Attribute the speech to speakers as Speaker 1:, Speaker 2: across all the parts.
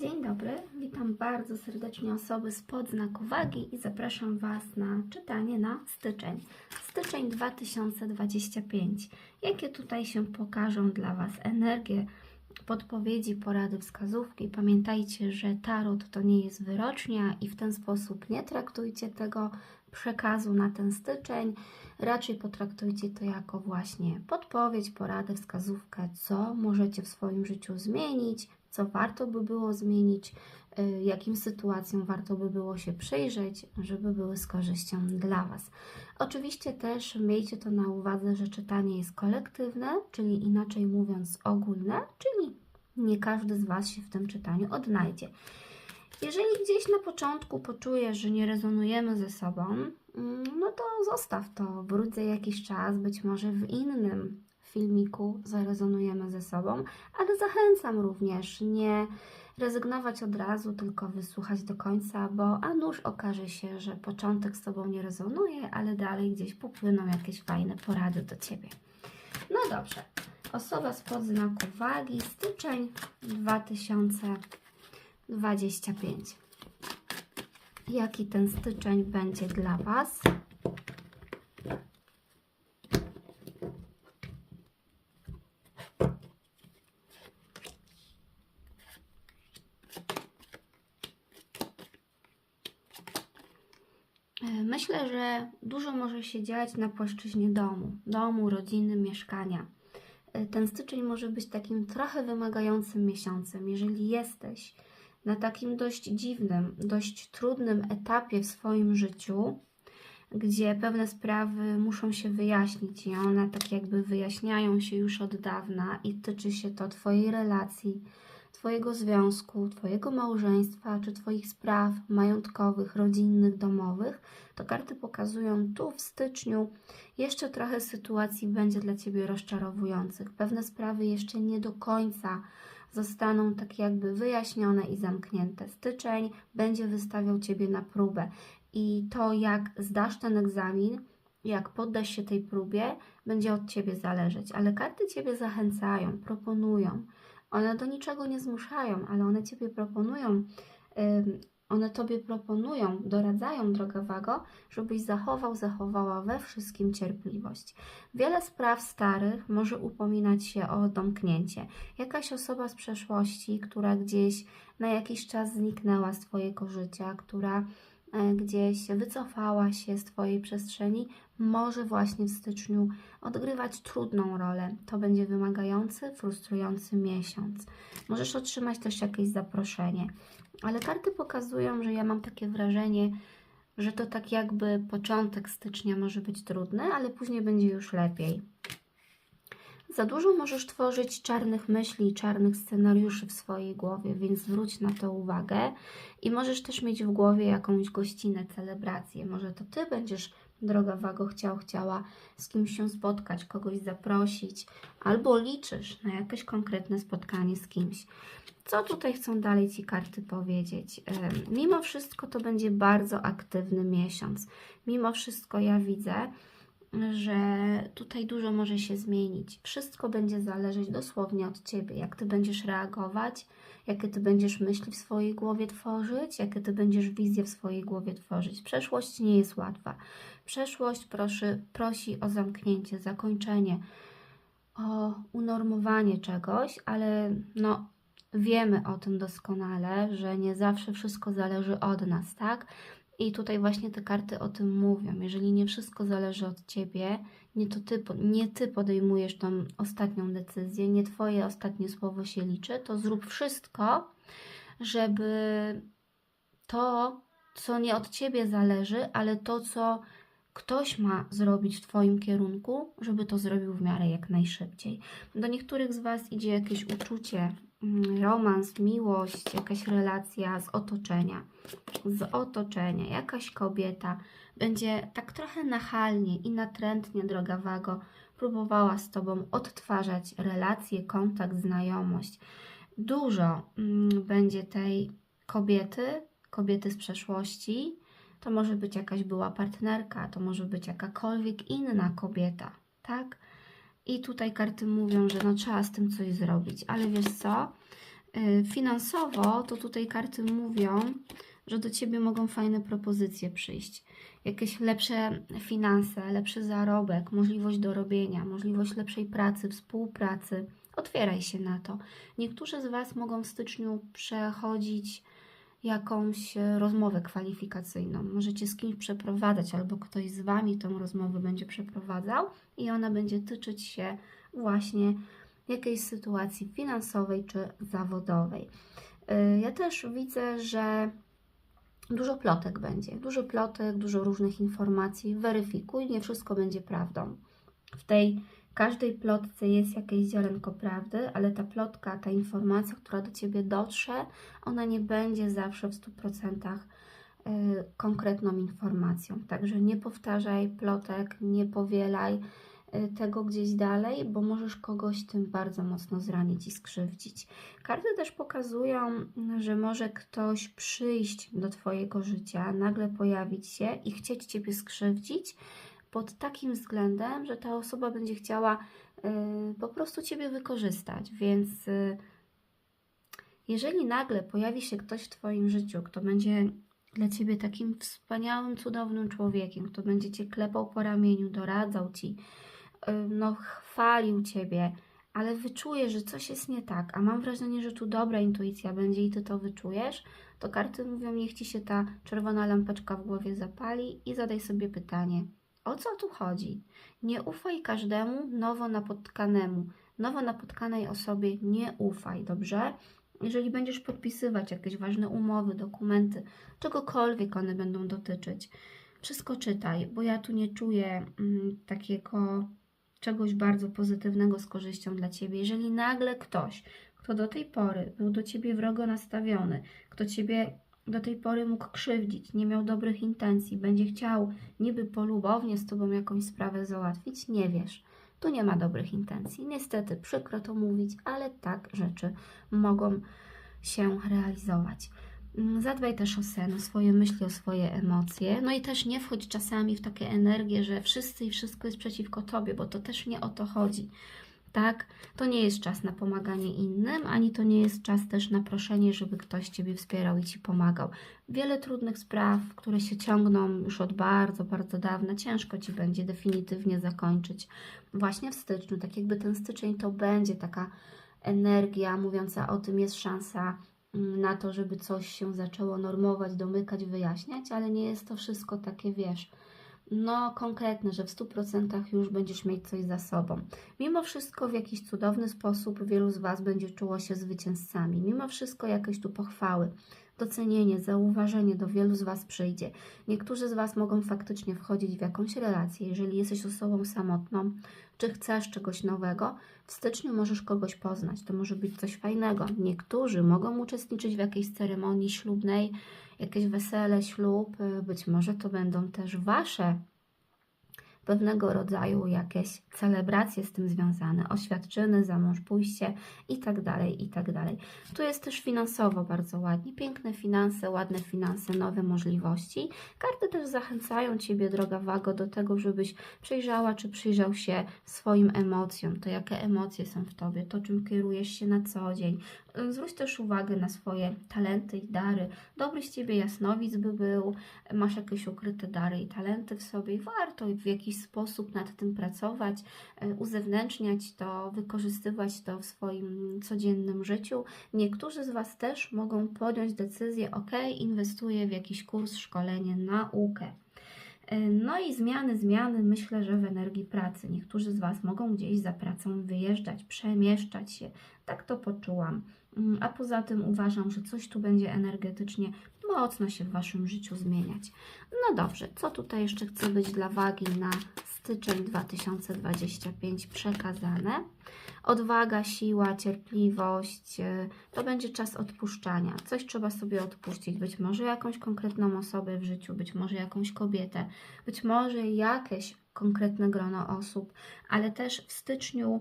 Speaker 1: Dzień dobry, witam bardzo serdecznie osoby spod znaku wagi i zapraszam Was na czytanie na styczeń. Styczeń 2025. Jakie tutaj się pokażą dla Was energie, podpowiedzi, porady, wskazówki? Pamiętajcie, że tarot to nie jest wyrocznia i w ten sposób nie traktujcie tego przekazu na ten styczeń. Raczej potraktujcie to jako właśnie podpowiedź, poradę, wskazówkę, co możecie w swoim życiu zmienić, co warto by było zmienić, y, jakim sytuacjom warto by było się przyjrzeć, żeby były z korzyścią dla Was. Oczywiście też miejcie to na uwadze, że czytanie jest kolektywne, czyli inaczej mówiąc ogólne, czyli nie każdy z Was się w tym czytaniu odnajdzie. Jeżeli gdzieś na początku poczujesz, że nie rezonujemy ze sobą, mm, no to zostaw to, wróć za jakiś czas, być może w innym filmiku zarezonujemy ze sobą, ale zachęcam również nie rezygnować od razu, tylko wysłuchać do końca, bo a nuż okaże się, że początek z Tobą nie rezonuje, ale dalej gdzieś popłyną jakieś fajne porady do Ciebie. No dobrze. Osoba spod znaku wagi, styczeń 2025. Jaki ten styczeń będzie dla Was? E, Myślę, dużo może się dziać na płaszczyźnie domu, domu, rodziny, mieszkania. E, Ten styczeń może być takim trochę wymagającym miesiącem. Jeżeli jesteś na takim dość dziwnym, dość trudnym etapie w swoim życiu, gdzie pewne sprawy muszą się wyjaśnić i one tak jakby wyjaśniają się już od dawna i tyczy się to Twojej relacji, Twojego związku, Twojego małżeństwa, czy Twoich spraw majątkowych, rodzinnych, domowych, to karty pokazują tu w styczniu jeszcze trochę sytuacji będzie dla Ciebie rozczarowujących. Pewne sprawy jeszcze nie do końca zostaną tak jakby wyjaśnione i zamknięte. Styczeń będzie wystawiał Ciebie na próbę i to jak zdasz ten egzamin, jak poddasz się tej próbie, będzie od Ciebie zależeć. Ale karty Ciebie zachęcają, proponują. One do niczego nie zmuszają, ale one Ciebie proponują, one Tobie proponują, doradzają, droga Wago, żebyś zachował, zachowała we wszystkim cierpliwość. Wiele spraw starych może upominać się o domknięcie. Jakaś osoba z przeszłości, która gdzieś na jakiś czas zniknęła z Twojego życia, która gdzieś wycofała się z Twojej przestrzeni, może właśnie w styczniu odgrywać trudną rolę. To będzie wymagający, frustrujący miesiąc. Możesz otrzymać też jakieś zaproszenie, ale karty pokazują, że ja mam takie wrażenie, że to tak jakby początek stycznia może być trudny, ale później będzie już lepiej. Za dużo możesz tworzyć czarnych myśli, czarnych scenariuszy w swojej głowie, więc zwróć na to uwagę i możesz też mieć w głowie jakąś gościnę, celebrację. Może to Ty będziesz, droga Wago, chciał, chciała z kimś się spotkać, kogoś zaprosić, albo liczysz na jakieś konkretne spotkanie z kimś. Co tutaj chcą dalej Ci karty powiedzieć? Mimo wszystko to będzie bardzo aktywny miesiąc. Mimo wszystko ja widzę, że tutaj dużo może się zmienić. Wszystko będzie zależeć dosłownie od Ciebie, jak Ty będziesz reagować, jakie Ty będziesz myśli w swojej głowie tworzyć, jakie Ty będziesz wizje w swojej głowie tworzyć. Przeszłość nie jest łatwa. Przeszłość proszy, prosi o zamknięcie, zakończenie, o unormowanie czegoś, ale no, wiemy o tym doskonale, że nie zawsze wszystko zależy od nas, tak? I tutaj właśnie te karty o tym mówią. Jeżeli nie wszystko zależy od Ciebie, nie, to ty, nie Ty podejmujesz tą ostatnią decyzję, nie Twoje ostatnie słowo się liczy, to zrób wszystko, żeby to, co nie od Ciebie zależy, ale to, co ktoś ma zrobić w Twoim kierunku, żeby to zrobił w miarę jak najszybciej. Do niektórych z Was idzie jakieś uczucie, romans, miłość, jakaś relacja z otoczenia. Z otoczenia, jakaś kobieta będzie tak trochę nachalnie i natrętnie, droga Wago, próbowała z Tobą odtwarzać relacje, kontakt, znajomość. Dużo mm, będzie tej kobiety, kobiety z przeszłości, to może być jakaś była partnerka, to może być jakakolwiek inna kobieta, tak? I tutaj karty mówią, że no trzeba z tym coś zrobić, ale wiesz co? Y, Finansowo to tutaj karty mówią, że do ciebie mogą fajne propozycje przyjść. Jakieś lepsze finanse, lepszy zarobek, możliwość dorobienia, możliwość lepszej pracy, współpracy. Otwieraj się na to. Niektórzy z Was mogą w styczniu przechodzić jakąś e, rozmowę kwalifikacyjną. Możecie z kimś przeprowadzać, albo ktoś z Wami tą rozmowę będzie przeprowadzał i ona będzie tyczyć się właśnie jakiejś sytuacji finansowej czy zawodowej. Y, Ja też widzę, że dużo plotek będzie. Dużo plotek, dużo różnych informacji. Weryfikuj, nie wszystko będzie prawdą. W tej każdej plotce jest jakieś ziarenko prawdy, ale ta plotka, ta informacja, która do Ciebie dotrze, ona nie będzie zawsze w 100% y, konkretną informacją. Także nie powtarzaj plotek, nie powielaj y, tego gdzieś dalej, bo możesz kogoś tym bardzo mocno zranić i skrzywdzić. Karty też pokazują, że może ktoś przyjść do Twojego życia, nagle pojawić się i chcieć Ciebie skrzywdzić pod takim względem, że ta osoba będzie chciała y, po prostu Ciebie wykorzystać. Więc y, jeżeli nagle pojawi się ktoś w Twoim życiu, kto będzie dla Ciebie takim wspaniałym, cudownym człowiekiem, kto będzie Cię klepał po ramieniu, doradzał Ci, y, no chwalił Ciebie, ale wyczujesz, że coś jest nie tak, a mam wrażenie, że tu dobra intuicja będzie i Ty to wyczujesz, to karty mówią, niech Ci się ta czerwona lampeczka w głowie zapali i zadaj sobie pytanie, o co tu chodzi? Nie ufaj każdemu nowo napotkanemu, nowo napotkanej osobie nie ufaj, dobrze? Jeżeli będziesz podpisywać jakieś ważne umowy, dokumenty, czegokolwiek one będą dotyczyć, wszystko czytaj, bo ja tu nie czuję mm, takiego czegoś bardzo pozytywnego z korzyścią dla Ciebie. Jeżeli nagle ktoś, kto do tej pory był do Ciebie wrogo nastawiony, kto Ciebie do tej pory mógł krzywdzić, nie miał dobrych intencji, będzie chciał niby polubownie z Tobą jakąś sprawę załatwić, nie wiesz. Tu nie ma dobrych intencji. Niestety, przykro to mówić, ale tak rzeczy mogą się realizować. Mm, Zadbaj też o sen, o swoje myśli, o swoje emocje. No i też nie wchodź czasami w takie energie, że wszyscy i wszystko jest przeciwko tobie, bo to też nie o to chodzi. Tak? To nie jest czas na pomaganie innym, ani to nie jest czas też na proszenie, żeby ktoś Ciebie wspierał i Ci pomagał. Wiele trudnych spraw, które się ciągną już od bardzo, bardzo dawna, ciężko Ci będzie definitywnie zakończyć właśnie w styczniu. Tak jakby ten styczeń to będzie taka energia mówiąca o tym, jest szansa mm, na to, żeby coś się zaczęło normować, domykać, wyjaśniać, ale nie jest to wszystko takie, wiesz, no konkretne, że w 100% już będziesz mieć coś za sobą. Mimo wszystko w jakiś cudowny sposób wielu z Was będzie czuło się zwycięzcami. Mimo wszystko jakieś tu pochwały, docenienie, zauważenie do wielu z Was przyjdzie. Niektórzy z Was mogą faktycznie wchodzić w jakąś relację. Jeżeli jesteś osobą samotną, czy chcesz czegoś nowego, w styczniu możesz kogoś poznać. To może być coś fajnego. Niektórzy mogą uczestniczyć w jakiejś ceremonii ślubnej, jakieś wesele, ślub. y, Być może to będą też Wasze pewnego rodzaju jakieś celebracje z tym związane, oświadczyny, za mąż pójście i tak dalej, i tak. Tu jest też finansowo bardzo ładnie, piękne finanse, ładne finanse, nowe możliwości. Karty też zachęcają Ciebie, droga Wago, do tego, żebyś przyjrzała czy przyjrzał się swoim emocjom, to jakie emocje są w Tobie, to czym kierujesz się na co dzień. Zwróć też uwagę na swoje talenty i dary. Dobry z Ciebie jasnowic by był, masz jakieś ukryte dary i talenty w sobie i warto w jakiś sposób nad tym pracować, e, uzewnętrzniać to, wykorzystywać to w swoim codziennym życiu. Niektórzy z Was też mogą podjąć decyzję, ok, inwestuję w jakiś kurs, szkolenie, naukę. E, No i zmiany, zmiany, myślę, że w energii pracy. Niektórzy z Was mogą gdzieś za pracą wyjeżdżać, przemieszczać się. Tak to poczułam. Mm, A poza tym uważam, że coś tu będzie energetycznie mocno się w Waszym życiu zmieniać. No dobrze, co tutaj jeszcze chce być dla wagi na styczeń 2025 przekazane? Odwaga, siła, cierpliwość, e, to będzie czas odpuszczania. Coś trzeba sobie odpuścić. Być może jakąś konkretną osobę w życiu, być może jakąś kobietę, być może jakieś konkretne grono osób, ale też w styczniu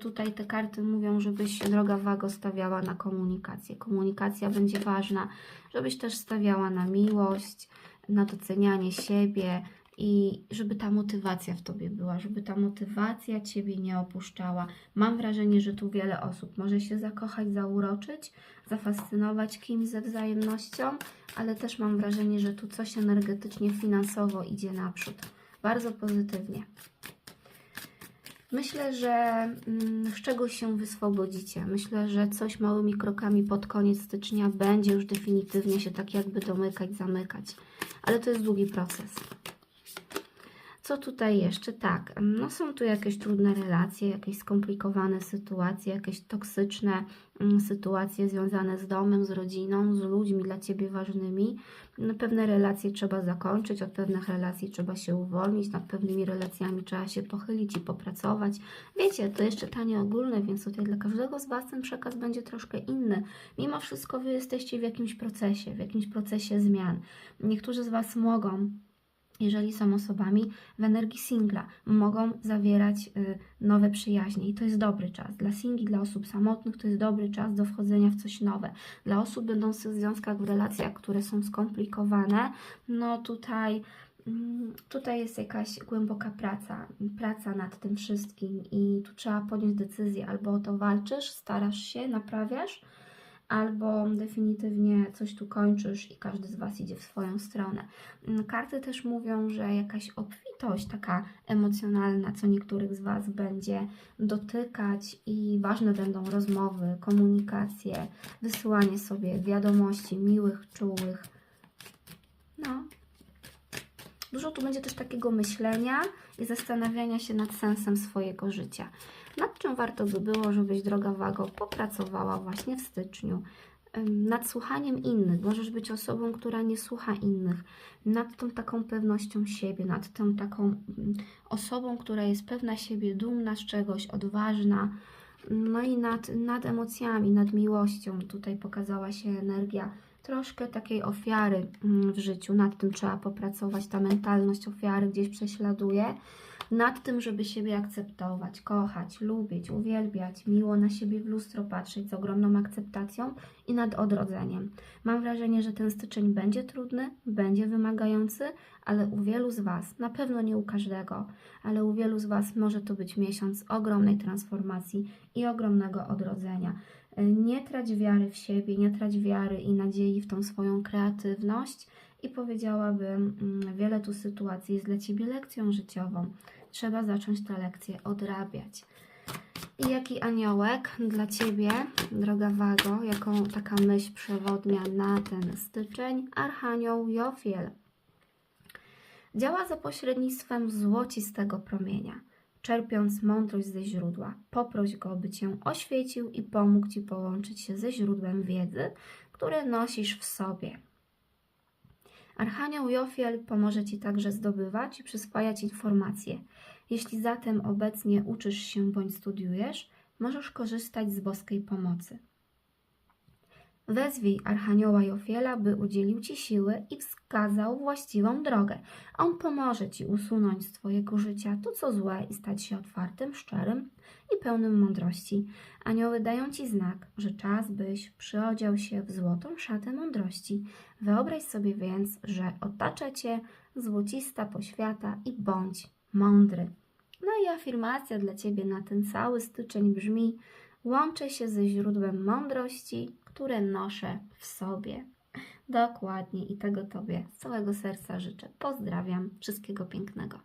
Speaker 1: tutaj te karty mówią, żebyś droga wago stawiała na komunikację. Komunikacja będzie ważna, żebyś też stawiała na miłość, na docenianie siebie i żeby ta motywacja w tobie była, żeby ta motywacja ciebie nie opuszczała. Mam wrażenie, że tu wiele osób może się zakochać, zauroczyć, zafascynować kimś ze wzajemnością, ale też mam wrażenie, że tu coś energetycznie, finansowo idzie naprzód. Bardzo pozytywnie. Myślę, że mm, z czegoś się wyswobodzicie. Myślę, że coś małymi krokami pod koniec stycznia będzie już definitywnie się tak jakby domykać, zamykać. Ale to jest długi proces. Co tutaj jeszcze? Tak, no są tu jakieś trudne relacje, jakieś skomplikowane sytuacje, jakieś toksyczne mm, sytuacje związane z domem, z rodziną, z ludźmi dla Ciebie ważnymi. No, pewne relacje trzeba zakończyć, od pewnych relacji trzeba się uwolnić, nad pewnymi relacjami trzeba się pochylić i popracować. Wiecie, to jeszcze tanie ogólne, więc tutaj dla każdego z Was ten przekaz będzie troszkę inny. Mimo wszystko Wy jesteście w jakimś procesie, w jakimś procesie zmian. Niektórzy z Was mogą jeżeli są osobami w energii singla, mogą zawierać y, nowe przyjaźnie i to jest dobry czas. Dla singli, dla osób samotnych to jest dobry czas do wchodzenia w coś nowe. Dla osób będących w związkach, w relacjach, które są skomplikowane, no tutaj mm, Tutaj jest jakaś głęboka praca, praca nad tym wszystkim i tu trzeba podjąć decyzję, albo o to walczysz, starasz się, naprawiasz, albo definitywnie coś tu kończysz i każdy z Was idzie w swoją stronę. Mm, Karty też mówią, że jakaś obfitość taka emocjonalna, co niektórych z Was będzie dotykać i ważne będą rozmowy, komunikacje, wysyłanie sobie wiadomości miłych, czułych. No, Dużo tu będzie też takiego myślenia i zastanawiania się nad sensem swojego życia. Nad czym warto by było, żebyś, droga Wago, popracowała właśnie w styczniu. Nad słuchaniem innych. Możesz być osobą, która nie słucha innych. Nad tą taką pewnością siebie, nad tą taką mm, osobą, która jest pewna siebie, dumna z czegoś, odważna. No i nad, nad emocjami, nad miłością. Tutaj pokazała się energia troszkę takiej ofiary mm, w życiu. Nad tym trzeba popracować. Ta mentalność ofiary gdzieś prześladuje. Nad tym, żeby siebie akceptować, kochać, lubić, uwielbiać, miło na siebie w lustro patrzeć z ogromną akceptacją i nad odrodzeniem. Mam wrażenie, że ten styczeń będzie trudny, będzie wymagający, ale u wielu z Was, na pewno nie u każdego, ale u wielu z Was może to być miesiąc ogromnej transformacji i ogromnego odrodzenia. Nie trać wiary w siebie, nie trać wiary i nadziei w tą swoją kreatywność i powiedziałabym, mm, wiele tu sytuacji jest dla Ciebie lekcją życiową. Trzeba zacząć tę lekcję odrabiać. I jaki aniołek dla Ciebie, droga Wago, jaką taka myśl przewodnia na ten styczeń? Archanioł Jofiel. Działa za pośrednictwem złocistego promienia. Czerpiąc mądrość ze źródła, poproś go, by cię oświecił i pomógł ci połączyć się ze źródłem wiedzy, które nosisz w sobie. Archanioł Jofiel pomoże ci także zdobywać i przyswajać informacje. Jeśli zatem obecnie uczysz się bądź studiujesz, możesz korzystać z boskiej pomocy. Wezwij Archanioła Jofiela, by udzielił Ci siły i wskazał właściwą drogę. On pomoże Ci usunąć z Twojego życia to, co złe i stać się otwartym, szczerym i pełnym mądrości. Anioły dają Ci znak, że czas byś przyodział się w złotą szatę mądrości. Wyobraź sobie więc, że otacza Cię złocista poświata i bądź mądry. No i afirmacja dla Ciebie na ten cały styczeń brzmi: Łączę się ze źródłem mądrości, które noszę w sobie. Dokładnie i tego Tobie z całego serca życzę. Pozdrawiam, wszystkiego pięknego.